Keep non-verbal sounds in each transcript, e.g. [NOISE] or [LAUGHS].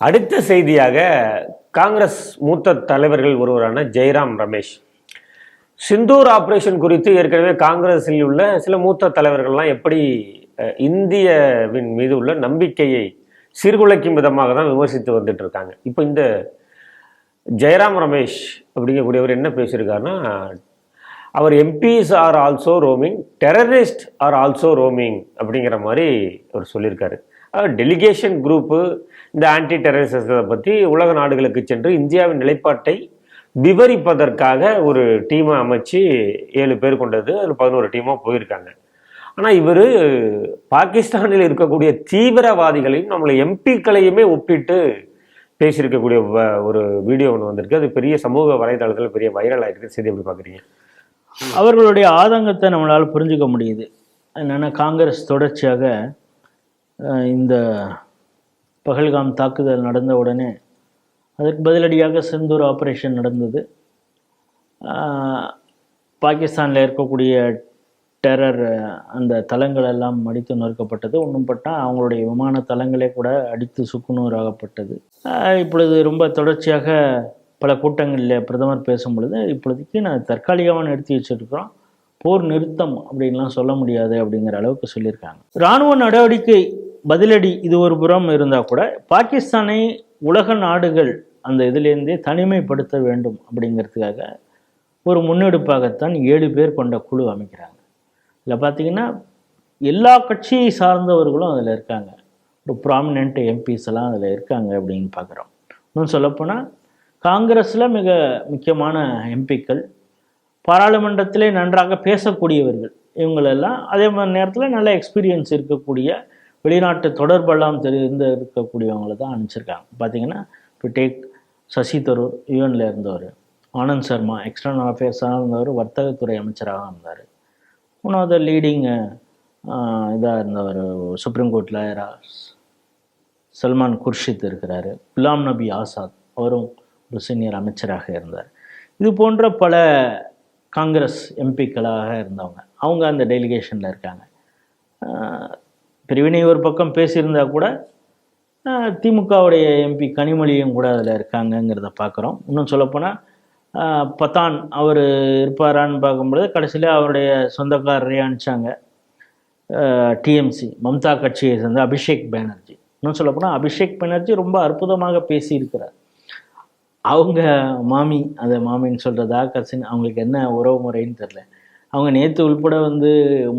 அடுத்த செய்தியாக காங்கிரஸ் மூத்த தலைவர்கள் ஒருவரான ஜெயராம் ரமேஷ். சிந்தூர் ஆபரேஷன் குறித்து ஏற்கனவே காங்கிரஸில் உள்ள சில மூத்த தலைவர்கள்லாம் எப்படி இந்தியவின் மீது உள்ள நம்பிக்கையை சீர்குலைக்கும் விதமாக தான் விமர்சித்து வந்துட்டு இருக்காங்க இப்போ இந்த ஜெயராம் ரமேஷ் அப்படிங்கக்கூடியவர் என்ன பேசியிருக்காருன்னா அவர் MPs are also roaming terrorist are also roaming அப்படிங்கிற மாதிரி அவர் சொல்லியிருக்காரு. டெலிகேஷன் குரூப்பு இந்த ஆன்டி டெரரிசத்தை பற்றி உலக நாடுகளுக்கு சென்று இந்தியாவின் நிலைப்பாட்டை விவரிப்பதற்காக ஒரு டீமை அமைச்சு ஏழு பேர் கொண்டது. அதில் பதினோரு டீமாக போயிருக்காங்க. ஆனால் இவர் பாகிஸ்தானில் இருக்கக்கூடிய தீவிரவாதிகளையும் நம்மளை எம்பிக்களையுமே ஒப்பிட்டு பேசியிருக்கக்கூடிய வ- ஒரு வீடியோ ஒன்று வந்திருக்கு. அது பெரிய சமூக வலைதளத்தில் பெரிய வைரல் ஆகிருக்கு செய்தி எப்படி பார்க்குறீங்க அவர்களுடைய ஆதங்கத்தை நம்மளால் புரிஞ்சுக்க முடியுது. என்னென்னா காங்கிரஸ் தொடர்ச்சியாக இந்த பகல்காம் தாக்குதல் நடந்த உடனே அதற்கு பதிலடியாக செந்தூர் ஆப்ரேஷன் நடந்தது. பாகிஸ்தானில் இருக்கக்கூடிய டெரர் அந்த தளங்கள் எல்லாம் அடித்து நொறுக்கப்பட்டது. ஒன்றும் பட்டால் அவங்களுடைய விமான தளங்களே கூட அடித்து சுக்குநூறாகப்பட்டது. இப்பொழுது ரொம்ப தொடர்ச்சியாக பல கூட்டங்களில் பிரதமர் பேசும் பொழுது இப்பொழுதைக்கு நான் தற்காலிகமாக நிறுத்தி வச்சிருக்கிறோம். போர் நிறுத்தம் அப்படின்லாம் சொல்ல முடியாது அப்படிங்கிற அளவுக்கு சொல்லியிருக்காங்க. இராணுவ நடவடிக்கை பதிலடி இது ஒரு புறம் இருந்தால் கூட பாகிஸ்தானை உலக நாடுகள் அந்த இதுலேருந்தே தனிமைப்படுத்த வேண்டும் அப்படிங்கிறதுக்காக ஒரு முன்னெடுப்பாகத்தான் ஏழு பேர் கொண்ட குழு அமைக்கிறாங்க. இதில் பார்த்தீங்கன்னா எல்லா கட்சியை சார்ந்தவர்களும் அதில் இருக்காங்க. ஒரு ப்ராமினென்ட் எம்பிஸ் எல்லாம் அதில் இருக்காங்க அப்படின்னு பார்க்குறோம். இன்னும் சொல்லப்போனால் காங்கிரஸில் மிக முக்கியமான எம்பிக்கள் பாராளுமன்றத்திலே நன்றாக பேசக்கூடியவர்கள். இவங்களெல்லாம் அதே மாதிரி நேரத்தில் நல்ல எக்ஸ்பீரியன்ஸ் இருக்கக்கூடிய வெளிநாட்டு தொடர்பெல்லாம் தெரிந்து இருக்கக்கூடியவங்களை தான் அனுப்பிச்சிருக்காங்க. பார்த்தீங்கன்னா இப்போ டேக் சசி தரூர் யூஎனில் இருந்தவர். ஆனந்த் சர்மா எக்ஸ்டர்னல் அஃபேர்ஸாக இருந்தவர் வர்த்தகத்துறை அமைச்சராக இருந்தார். ஒன் ஆஃப் த லீடிங் இதாக இருந்தவர் சுப்ரீம் கோர்ட்டில் சல்மான் குர்ஷித் இருக்கிறாரு. குலாம் நபி ஆசாத் அவரும் ஒரு சீனியர் அமைச்சராக இருந்தார். இது போன்ற பல காங்கிரஸ் எம்பிக்களாக இருந்தவங்க. அவங்க அந்த டெலிகேஷனில் இருக்காங்க. பிரிவினை ஒரு பக்கம் பேசியிருந்தா கூட திமுகவுடைய எம்பி கனிமொழியும் கூட அதில் இருக்காங்கங்கிறத பார்க்குறோம் இன்னும் சொல்லப்போனால் பத்தான் பதான் அவர் இருப்பாரான்னு பார்க்கும்பொழுது கடைசியில் அவருடைய சொந்தக்காரரையே அனுப்பிச்சாங்க. டிஎம்சி மம்தா கட்சியை சேர்ந்த அபிஷேக் பேனர்ஜி. இன்னும் சொல்லப்போனால் அபிஷேக் பேனர்ஜி ரொம்ப அற்புதமாக பேசியிருக்கிறார். அவங்க மாமி அந்த மாமின்னு சொல்கிறதா கசின் அவங்களுக்கு என்ன உறவு முறைன்னு தெரில அவங்க நேற்று உள்பட வந்து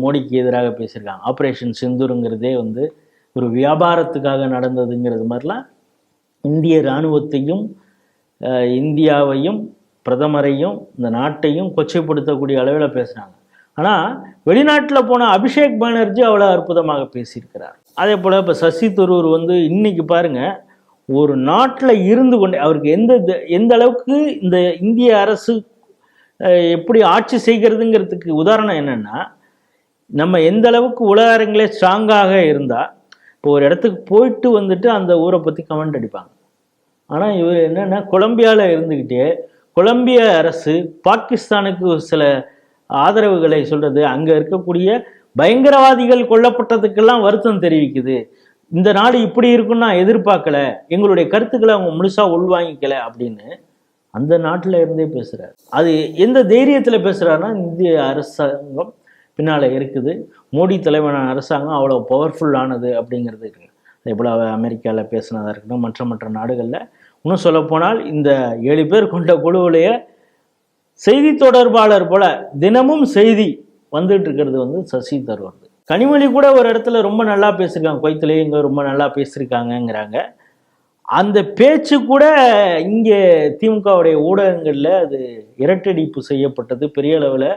மோடிக்கு எதிராக பேசியிருக்காங்க. ஆப்ரேஷன் சிந்தூருங்கிறதே வந்து ஒரு வியாபாரத்துக்காக நடந்ததுங்கிறது மாதிரிலாம் இந்திய இராணுவத்தையும் இந்தியாவையும் பிரதமரையும் இந்த நாட்டையும் கொச்சைப்படுத்தக்கூடிய அளவில் பேசுகிறாங்க ஆனால் வெளிநாட்டில் போன அபிஷேக் பானர்ஜி அவ்வளோ அற்புதமாக பேசியிருக்கிறார். அதே போல் இப்போ சசி தரூர் வந்து இன்னைக்கு பாருங்கள் ஒரு நாட்டில் இருந்து கொண்டே அவருக்கு எந்த த- எந்த அளவுக்கு இந்த இந்திய அரசு எப்படி ஆட்சி செய்கிறதுங்கிறதுக்கு உதாரணம் என்னென்னா நம்ம எந்த அளவுக்கு உலக அரங்கிலே ஸ்ட்ராங்காக இருந்தால் இப்போ ஒரு இடத்துக்கு போயிட்டு வந்துட்டு அந்த ஊரை பற்றி கமெண்ட் அடிப்பாங்க. ஆனால் இவர் என்னென்னா கொலம்பியாவில் இருந்துக்கிட்டே கொலம்பிய அரசு பாகிஸ்தானுக்கு சில ஆதரவுகளை சொல்கிறது அங்கே இருக்கக்கூடிய பயங்கரவாதிகள் கொல்லப்பட்டதுக்கெல்லாம் வருத்தம் தெரிவிக்குது. இந்த நாடு இப்படி இருக்குன்னு நான் எதிர்பார்க்கல. எங்களுடைய கருத்துக்களை அவங்க முழுசாக உள்வாங்கிக்கல அப்படின்னு அந்த நாட்டில் இருந்தே பேசுகிறார் அது எந்த தைரியத்தில் பேசுகிறாருன்னா இந்திய அரசாங்கம் பின்னால் இருக்குது. மோடி தலைவனான அரசாங்கம் அவ்வளோ பவர்ஃபுல்லானது அப்படிங்கிறது இருக்குது அதே போல் அமெரிக்காவில் பேசினதாக இருக்கட்டும் மற்ற மற்ற நாடுகளில். இன்னும் சொல்லப்போனால் இந்த ஏழு பேர் கொண்ட குழுவிலேயே செய்தி தொடர்பாளர் போல தினமும் செய்தி வந்துட்டு இருக்கிறது வந்து சசி தருவது கனிமொழி கூட ஒரு இடத்துல ரொம்ப நல்லா பேசியிருக்காங்க கொய்த்துலேயே இங்கே ரொம்ப நல்லா பேசியிருக்காங்கங்கிறாங்க அந்த பேச்சு கூட இங்கே திமுகவுடைய ஊடகங்களில் அது இரட்டடிப்பு செய்யப்பட்டது பெரிய அளவில்.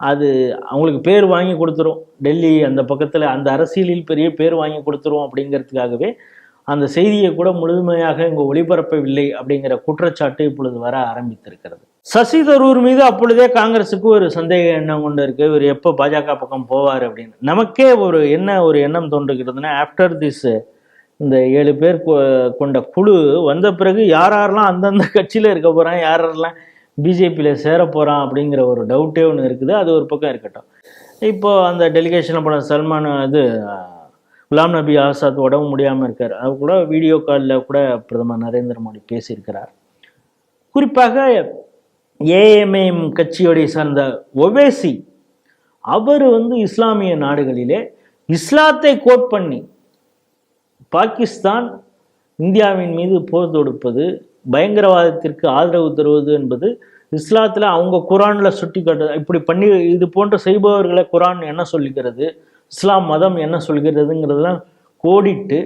அது அவங்களுக்கு பேர் வாங்கி கொடுத்துரும். டெல்லி அந்த பக்கத்தில் அந்த அரசியலில் பெரிய பேர் வாங்கி கொடுத்துரும் அப்படிங்கிறதுக்காகவே அந்த செய்தியை கூட முழுமையாக இங்கே ஒளிபரப்பவில்லை அப்படிங்கிற குற்றச்சாட்டு இப்பொழுது வர ஆரம்பித்திருக்கிறது. சசி தரூர் மீது அப்பொழுதே காங்கிரஸுக்கு ஒரு சந்தேக எண்ணம் கொண்டு இருக்கு. இவர் எப்போ பாஜக பக்கம் போவார் அப்படின்னு. நமக்கே ஒரு என்ன ஒரு எண்ணம் தோன்றுகிறதுனா ஆஃப்டர் திஸ் இந்த ஏழு பேர் கொ- கொண்ட குழு வந்த பிறகு யார் யாரெல்லாம் அந்தந்த [LAUGHS] கட்சியில் இருக்க போகிறான் யார் யாரெல்லாம் பிஜேபியில் சேர போகிறான் அப்படிங்கிற ஒரு டவுட்டே ஒன்று இருக்குது. அது ஒரு பக்கம் இருக்கட்டும். இப்போ அந்த டெலிகேஷனில் போன சல்மான் இது குலாம் நபி ஆசாத் உடம்பு முடியாமல் இருக்கார். அவர் கூட வீடியோ காலில் கூட பிரதமர் நரேந்திர மோடி பேசியிருக்கிறார். குறிப்பாக ஏஎம்ஏஎம் கட்சியோடைய சார்ந்த ஒவேசி அவர் வந்து இஸ்லாமிய நாடுகளிலே இஸ்லாத்தை கோட் பண்ணி பாகிஸ்தான் இந்தியாவின் மீது போர் தொடுப்பது பயங்கரவாதத்திற்கு ஆதரவு தருவது என்பது இஸ்லாத்தில் அவங்க குரானில் சுட்டி காட்டுறது இப்படி பண்ணி இது போன்ற செய்பவர்களை குரான் என்ன சொல்லுகிறது இஸ்லாம் மதம் என்ன சொல்கிறதுங்கிறதெல்லாம் கோடிட்டு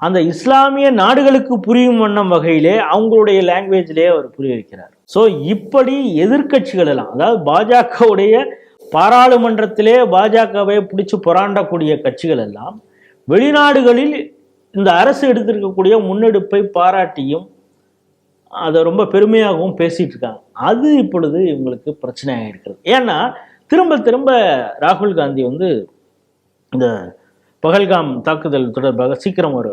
அந்த இஸ்லாமிய நாடுகளுக்கு புரியும் வண்ணம் வகையிலே அவங்களுடைய லாங்குவேஜ்லேயே அவர் புரிய வைக்கிறார். ஸோ இப்படி எதிர்க்கட்சிகள் எல்லாம் அதாவது பாஜகவுடைய பாராளுமன்றத்திலே பாஜகவை பிடிச்சி புராண்டக்கூடிய கட்சிகள் எல்லாம் வெளிநாடுகளில் இந்த அரசு எடுத்திருக்கக்கூடிய முன்னெடுப்பை பாராட்டியும் அதை ரொம்ப பெருமையாகவும் பேசிட்டு இருக்காங்க. அது இப்பொழுது இவங்களுக்கு பிரச்சனையாக இருக்கிறது. ஏன்னா திரும்ப திரும்ப ராகுல் காந்தி வந்து இந்த பகல்காம் தாக்குதல் தொடர்பாக சீக்கிரம் ஒரு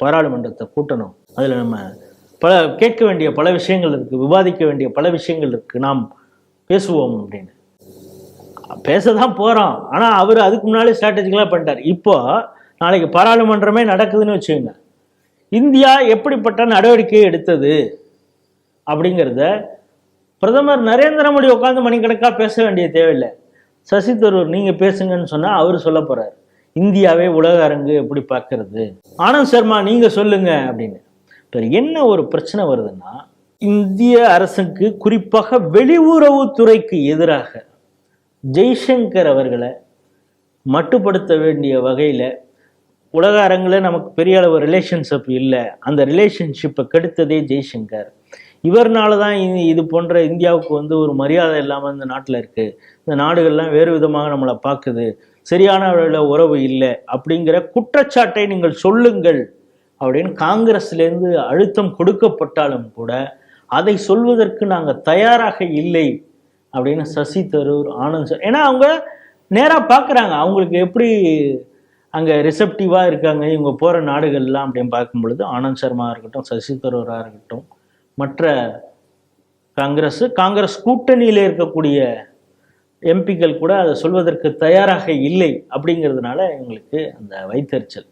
பாராளுமன்றத்தை கூட்டணும். அதில் நம்ம பல கேட்க வேண்டிய பல விஷயங்கள் இருக்குது விவாதிக்க வேண்டிய பல விஷயங்கள் இருக்குது நாம் பேசுவோம் அப்படின்னு. பேச தான் போகிறோம் ஆனால் அவர் அதுக்கு முன்னாலே ஸ்ட்ராட்டஜிக்கலாக பண்ணிட்டார். இப்போ நாளைக்கு பாராளுமன்றமே நடக்குதுன்னு வச்சுக்கோங்க. இந்தியா எப்படிப்பட்ட நடவடிக்கை எடுத்தது அப்படிங்கிறத பிரதமர் நரேந்திர மோடி உட்காந்து மணிக்கணக்காக பேச வேண்டிய தேவையில்லை. சசி தரூர் நீங்கள் பேசுங்கன்னு சொன்னால் அவர் சொல்ல போகிறார் இந்தியாவே உலக அரங்கு எப்படி பார்க்கறது? ஆனந்த் சர்மா நீங்கள் சொல்லுங்க அப்படின்னு. இப்போ என்ன ஒரு பிரச்சனை வருதுன்னா இந்திய அரசுக்கு குறிப்பாக வெளியுறவுத்துறைக்கு எதிராக ஜெய்சங்கர் அவர்களை மட்டுப்படுத்த வேண்டிய வகையில் உலக அரங்கில் நமக்கு பெரிய அளவு ரிலேஷன்ஷிப் இல்லை. அந்த ரிலேஷன்ஷிப்பை கெடுத்ததே ஜெய்சங்கர். இவர்னால தான் இது இது போன்ற இந்தியாவுக்கு வந்து ஒரு மரியாதை இல்லாமல் இந்த நாட்டில் இருக்குது இந்த நாடுகள்லாம் வேறு விதமாக நம்மளை பார்க்குது சரியான அளவில் உறவு இல்லை அப்படிங்கிற குற்றச்சாட்டை நீங்கள் சொல்லுங்கள் அப்படின்னு காங்கிரஸ்லேருந்து அழுத்தம் கொடுக்கப்பட்டாலும் கூட அதை சொல்வதற்கு நாங்கள் தயாராக இல்லை அப்படின்னு சசி தரூர் ஆனந்த் சார் ஏன்னா அவங்க நேராக பார்க்குறாங்க அவங்களுக்கு எப்படி அங்கே ரிசப்டிவாக இருக்காங்க. இவங்க போகிற நாடுகள்லாம் அப்படின்னு பார்க்கும் பொழுது ஆனந்த் சர்மா இருக்கட்டும் சசி தரூராக இருக்கட்டும் மற்ற காங்கிரஸ் காங்கிரஸ் கூட்டணியில் இருக்கக்கூடிய எம்பிக்கள் கூட அதை சொல்வதற்கு தயாராக இல்லை அப்படிங்கிறதுனால எங்களுக்கு அந்த வைத்தறிச்சல்.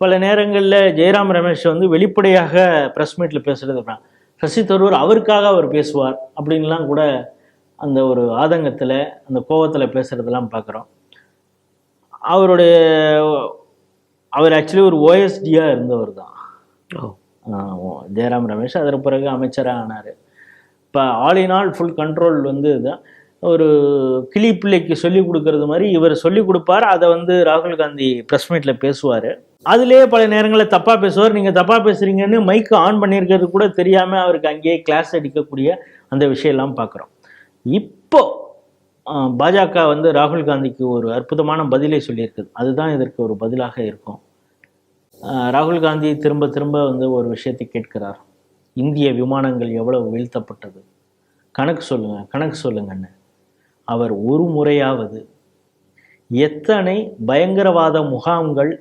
பல நேரங்களில் ஜெயராம் ரமேஷ் வந்து வெளிப்படையாக ப்ரெஸ் மீட்டில் பேசுகிறது அப்புறம் சசி தரூர் அவருக்காக அவர் பேசுவார் அப்படின்லாம் கூட அந்த ஒரு ஆதங்கத்தில் அந்த கோவத்தில் பேசுகிறதெல்லாம் பார்க்குறோம். அவருடைய அவர் ஆக்சுவலி ஒரு ஓஎஸ்டியாக இருந்தவர் தான் ஜெயராம் ரமேஷ். அதற்கு பிறகு அமைச்சராக ஆனார். இப்போ all in all full control வந்து தான் ஒரு கிளி பிள்ளைக்கு சொல்லி கொடுக்கறது மாதிரி இவர் சொல்லி கொடுப்பார். அதை வந்து ராகுல் காந்தி ப்ரெஸ் மீட்டில் பேசுவார். அதுலேயே பல நேரங்களில் தப்பாக பேசுவார். நீங்கள் தப்பாக பேசுகிறீங்கன்னு மைக்கு ஆன் பண்ணியிருக்கிறது கூட தெரியாமல் அவருக்கு அங்கேயே கிளாஸ் அடிக்கக்கூடிய அந்த விஷயம்லாம் பார்க்குறோம். இப்போ ஆஹ், பாஜக வந்து ராகுல் காந்திக்கு ஒரு அற்புதமான பதிலை சொல்லியிருக்குது. அதுதான் இதற்கு ஒரு பதிலாக இருக்கும். ராகுல் காந்தி திரும்ப திரும்ப வந்து ஒரு விஷயத்தை கேட்கிறார். இந்திய விமானங்கள் எவ்வளவு வீழ்த்தப்பட்டது? கணக்கு சொல்லுங்கள் கணக்கு சொல்லுங்கன்னு அவர் ஒரு முறையாவது எத்தனை பயங்கரவாத முகாம்கள்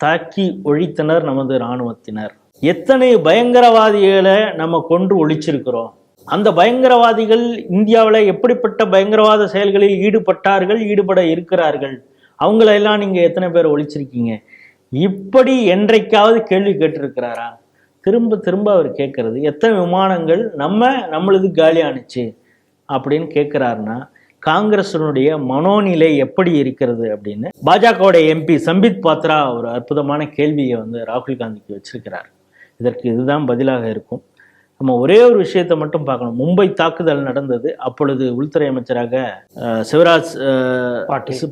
தாக்கி ஒழித்தனர் நமது இராணுவத்தினர்? எத்தனை பயங்கரவாதிகளை நம்ம கொன்று ஒழிச்சிருக்கிறோம்? அந்த பயங்கரவாதிகள் இந்தியாவில் எப்படிப்பட்ட பயங்கரவாத செயல்களில் ஈடுபட்டார்கள் ஈடுபட இருக்கிறார்கள்? அவங்களெல்லாம் நீங்கள் எத்தனை பேர் ஒழிச்சிருக்கீங்க? இப்படி என்றைக்காவது கேள்வி கேட்டிருக்கிறாரா? திரும்ப திரும்ப அவர் கேட்கறது எத்தனை விமானங்கள் நம்ம நம்மளது காலியானுச்சு அப்படின்னு கேட்குறாருன்னா காங்கிரஸினுடைய மனோநிலை எப்படி இருக்கிறது அப்படின்னு பாஜகவுடைய எம்பி சம்பித் பாத்ரா ஒரு அற்புதமான கேள்வியை வந்து ராகுல் காந்திக்கு வச்சிருக்கிறார். இதற்கு இதுதான் பதிலாக இருக்கும். நம்ம ஒரே ஒரு விஷயத்தை மட்டும் பார்க்கணும். மும்பை தாக்குதல் நடந்தது. அப்பொழுது உள்துறை அமைச்சராக சிவராஜ்.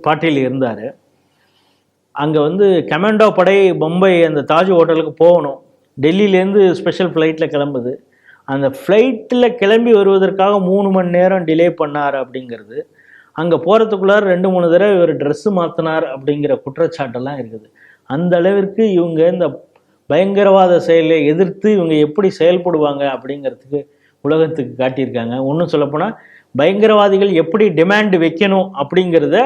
பாட்டீல். இருந்தார். அங்கே வந்து கமாண்டோ படை மும்பை அந்த தாஜ் ஹோட்டலுக்கு போகணும். டெல்லியிலேருந்து ஸ்பெஷல் ஃப்ளைட்டில் கிளம்புது. அந்த ஃப்ளைட்டில் கிளம்பி வருவதற்காக மூணு மணி நேரம் டிலே பண்ணார் அப்படிங்கிறது. அங்கே போகிறதுக்குள்ளார ரெண்டு மூணு தடவை இவர் ட்ரெஸ்ஸு மாற்றினார் அப்படிங்கிற குற்றச்சாட்டெல்லாம் இருக்குது. அந்த அளவிற்கு இவங்க இந்த பயங்கரவாத செயலை எதிர்த்து இவங்க எப்படி செயல்படுவாங்க அப்படிங்கிறதுக்கு உலகத்துக்கு காட்டியிருக்காங்க. ஒன்றும் சொல்லப்போனால் பயங்கரவாதிகள் எப்படி டிமாண்ட் வைக்கணும் அப்படிங்கிறத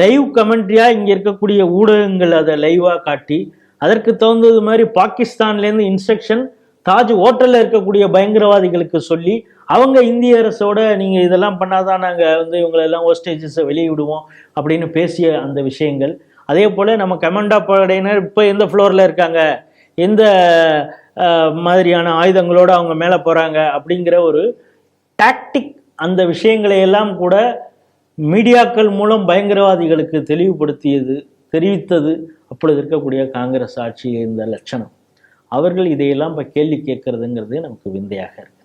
லைவ் கமெண்ட்ரியாக இங்கே இருக்கக்கூடிய ஊடகங்கள் அதை லைவாக காட்டி அதற்கு தகுந்தது மாதிரி பாகிஸ்தான்லேருந்து இன்ஸ்ட்ரக்ஷன் தாஜ் ஹோட்டலில் இருக்கக்கூடிய பயங்கரவாதிகளுக்கு சொல்லி அவங்க இந்திய அரசோட நீங்கள் இதெல்லாம் பண்ணாதான் நாங்கள் வந்து இவங்களெல்லாம் ஹோஸ்டேஜஸை வெளியிடுவோம் அப்படின்னு பேசிய அந்த விஷயங்கள். அதே போல் நம்ம கமாண்டா படையினர் இப்போ எந்த ஃப்ளோரில் இருக்காங்க? எந்த மாதிரியான ஆயுதங்களோடு அவங்க மேலே போகிறாங்க அப்படிங்கிற ஒரு டாக்டிக் அந்த விஷயங்களை எல்லாம் கூட மீடியாக்கள் மூலம் பயங்கரவாதிகளுக்கு தெளிவுபடுத்தியது தெரிவித்தது. அப்பொழுது இருக்கக்கூடிய காங்கிரஸ் ஆட்சியில் இருந்த லட்சணம். அவர்கள் இதையெல்லாம் இப்போ கேள்வி கேட்கறதுங்கிறது நமக்கு விந்தையாக இருக்குது